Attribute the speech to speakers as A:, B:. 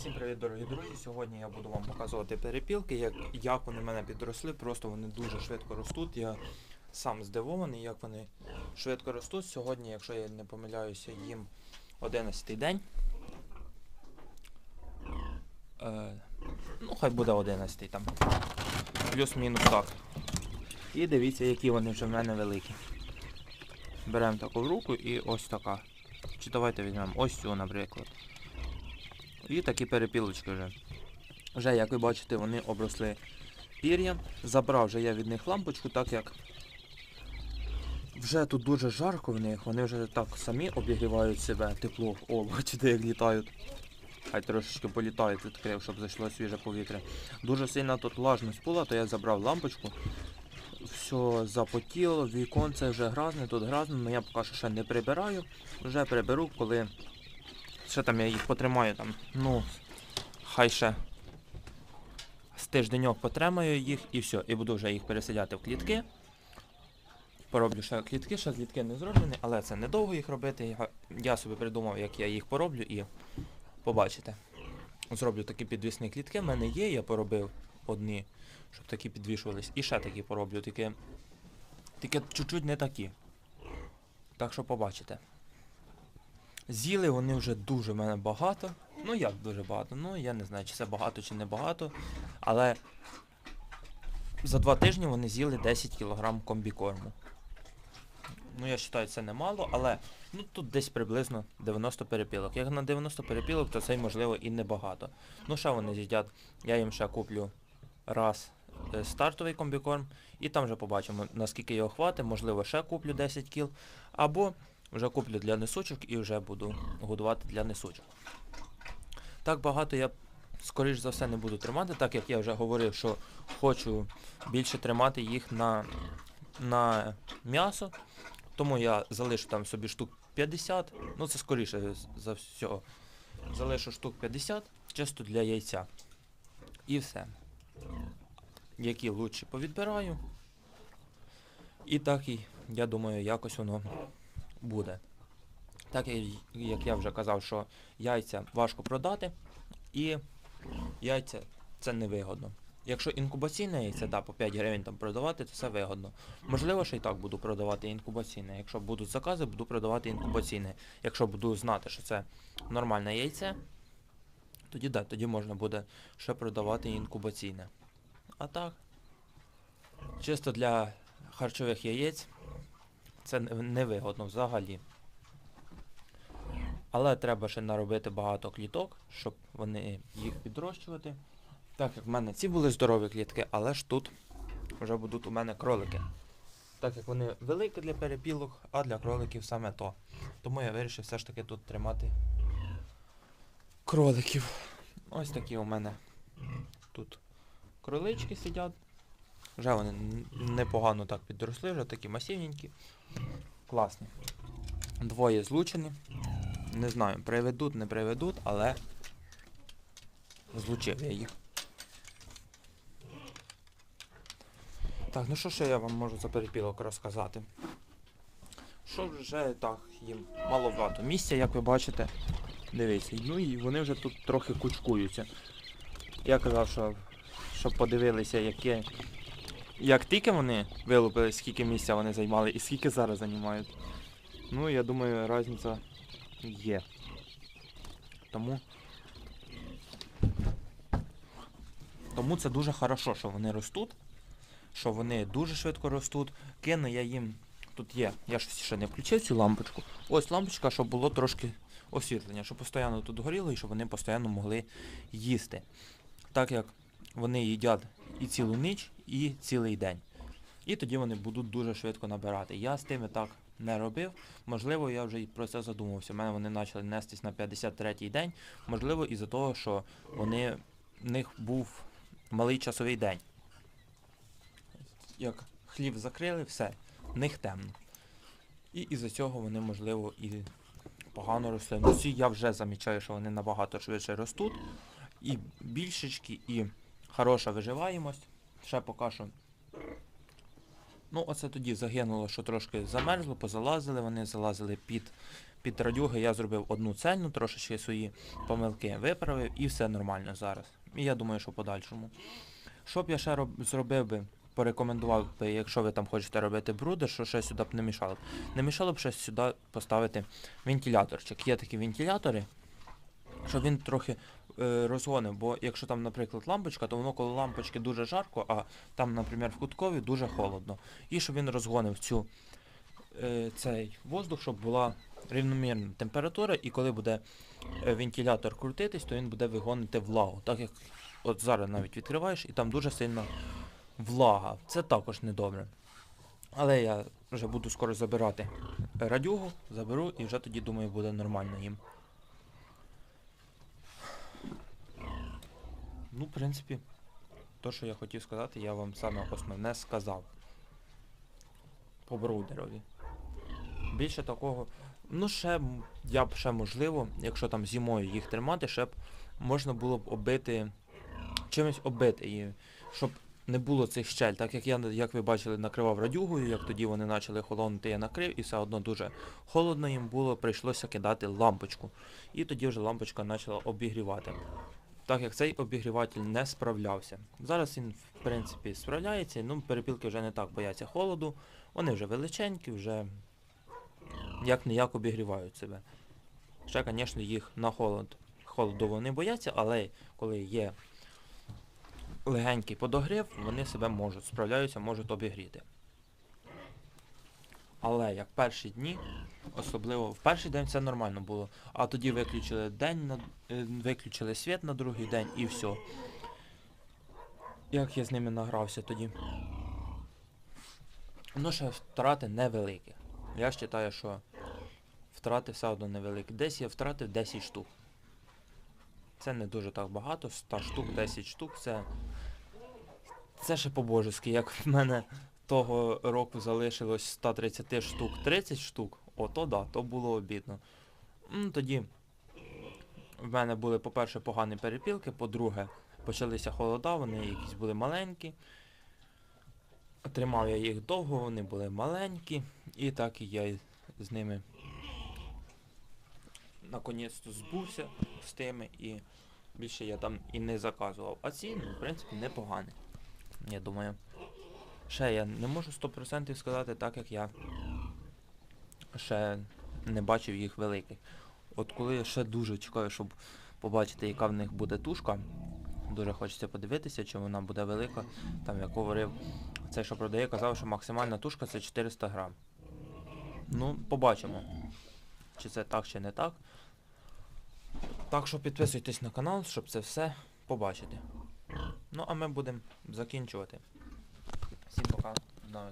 A: Всім привіт, дорогі друзі! Сьогодні я буду вам показувати перепілки, як, як вони в мене підросли. Просто вони дуже швидко ростуть. Я сам здивований, як вони швидко ростуть. Сьогодні, якщо я не помиляюся, їм 11 день. Е, ну, хай буде 11 там. Плюс-мінус так. І дивіться, які вони вже в мене великі. Беремо таку в руку і ось така. Чи давайте візьмемо ось цю, наприклад. І такі перепілочки вже. Вже, як ви бачите, вони обросли пір'ям. Забрав вже я від них лампочку, так як вже тут дуже жарко в них, вони вже так самі обігрівають себе, тепло. О, бачите, як літають. Хай трошечки політають, відкрив, щоб зайшло свіже повітря. Дуже сильна тут влажність була, то я забрав лампочку. Все запотіло, віконце вже гразне, тут гразне, але я поки що ще не прибираю. Вже приберу, коли ще там я їх потримаю там. Ну, хай ще з тижденьок потримаю їх і все. І буду вже їх переселяти в клітки. Пороблю ще клітки, ще клітки не зроблені, але це недовго їх робити. Я, я собі придумав, як я їх пороблю і побачите. Зроблю такі підвісні клітки. В мене є, я поробив одні, щоб такі підвішувались. І ще такі пороблю, тільки, чуть-чуть не такі. Так що побачите. З'їли вони вже дуже в мене багато. Ну як дуже багато? Ну я не знаю, чи це багато, чи не багато. Але за два тижні вони з'їли 10 кг комбікорму. Ну, я вважаю, це немало, але ну, тут десь приблизно 90 перепілок. Як на 90 перепілок, то це можливо і небагато. Ну, ще вони з'їдять. Я їм ще куплю раз е, стартовий комбікорм, і там вже побачимо, наскільки його хватить, можливо, ще куплю 10 кіл, або вже куплю для несучок і вже буду годувати для несучок. Так багато я, скоріш за все, не буду тримати, так як я вже говорив, що хочу більше тримати їх на, на м'ясо. Тому я залишу там собі штук 50, ну це скоріше за все. Залишу штук 50, чисто для яйця. І все. Які лучше повідбираю. І так і, я думаю, якось воно буде. Так як я вже казав, що яйця важко продати, і яйця це невигодно. Якщо інкубаційне яйце, да, по 5 гривень там продавати, то це вигодно. Можливо, що і так буду продавати інкубаційне. Якщо будуть закази, буду продавати інкубаційне. Якщо буду знати, що це нормальне яйце, тоді да, тоді можна буде ще продавати інкубаційне. А так, чисто для харчових яєць це невигодно взагалі. Але треба ще наробити багато кліток, щоб вони їх підрощувати. Так як в мене ці були здорові клітки, але ж тут вже будуть у мене кролики. Так як вони великі для перепілок, а для кроликів саме то. Тому я вирішив все ж таки тут тримати кроликів. Ось такі у мене тут кролички сидять. Вже вони непогано так підросли, вже такі масивненькі. Класні. Двоє злучені. Не знаю, приведуть, не приведуть, але злучив я їх. Так, ну що ще я вам можу за перепілок розказати? Що вже так, їм маловато місця, як ви бачите. Дивіться, ну і вони вже тут трохи кучкуються. Я казав, що щоб подивилися, яке, як тільки вони вилупили, скільки місця вони займали і скільки зараз займають. Ну, я думаю, різниця є. Тому. Тому це дуже хорошо, що вони ростуть, що вони дуже швидко ростуть. Кину я їм. Тут є, я ж ще не включив цю лампочку. Ось лампочка, щоб було трошки освітлення, щоб постійно тут горіло і щоб вони постійно могли їсти. Так як вони їдять і цілу ніч, і цілий день. І тоді вони будуть дуже швидко набирати. Я з тими так не робив. Можливо, я вже про це задумався. У мене вони почали нестись на 53-й день. Можливо, із-за того, що вони, в них був малий часовий день. Як хліб закрили, все, в них темно. І із-за цього вони, можливо, і погано росли. Ну, я вже замічаю, що вони набагато швидше ростуть. І більшечки, і хороша виживаємость. Ще поки що Ну, оце тоді загинуло, що трошки замерзло, позалазили, вони залазили під під радюги я зробив одну цельну, трошечки свої помилки виправив і все нормально зараз. І я думаю, що подальшому. Що б я ще роб... зробив би, порекомендував би, якщо ви там хочете робити брудер, що ще сюди б не мішало. б. Не мішало б ще сюди поставити вентиляторчик. Є такі вентилятори, щоб він трохи е, розгонив, бо якщо там, наприклад, лампочка, то воно коло лампочки дуже жарко, а там, наприклад, в куткові дуже холодно. І щоб він розгонив цю, е, цей воздух, щоб була рівномірна температура, і коли буде е, вентилятор крутитись, то він буде вигонити влагу. Так як от зараз навіть відкриваєш, і там дуже сильна влага. Це також недобре. Але я вже буду скоро забирати радюгу, заберу і вже тоді думаю буде нормально їм. Ну, в принципі, то, що я хотів сказати, я вам саме основне сказав. По броудерові. Більше такого. Ну, ще я б ще можливо, якщо там зимою їх тримати, ще б можна було б оббити чимось оббити її, щоб не було цих щель. Так як я, як ви бачили, накривав радюгою, як тоді вони почали холонути, я накрив, і все одно дуже холодно їм було, прийшлося кидати лампочку. І тоді вже лампочка почала обігрівати. Так як цей обігріватель не справлявся. Зараз він, в принципі, справляється, ну перепілки вже не так бояться холоду, вони вже величенькі, вже як не як обігрівають себе. Ще, звісно, їх на холод. Холоду вони бояться, але коли є легенький подогрів, вони себе можуть, справляються, можуть обігріти. Але як перші дні, особливо в перший день все нормально було, а тоді виключили день на е, виключили світ на другий день і все. Як я з ними награвся тоді. Ну, ще втрати невеликі. Я вважаю, що втрати все одно невеликі. Десь я втратив 10 штук. Це не дуже так багато, 100 штук, 10 штук, це. Це ще по-божески, як в мене того року залишилось 130 штук 30 штук, ото да, то було обідно. Тоді в мене були, по-перше, погані перепілки, по-друге, почалися холода, вони якісь були маленькі. Тримав я їх довго, вони були маленькі, і так і я з ними наконець-то збувся з тими і більше я там і не заказував. А ці, ну, в принципі, непогані. Я думаю. Ще я не можу 100% сказати так, як я ще не бачив їх великих. От коли я ще дуже чекаю, щоб побачити, яка в них буде тушка, дуже хочеться подивитися, чи вона буде велика. Там як говорив, цей, що продає, казав, що максимальна тушка це 400 грам. Ну, побачимо. Чи це так, чи не так. Так що підписуйтесь на канал, щоб це все побачити. Ну, а ми будемо закінчувати. 啊，那。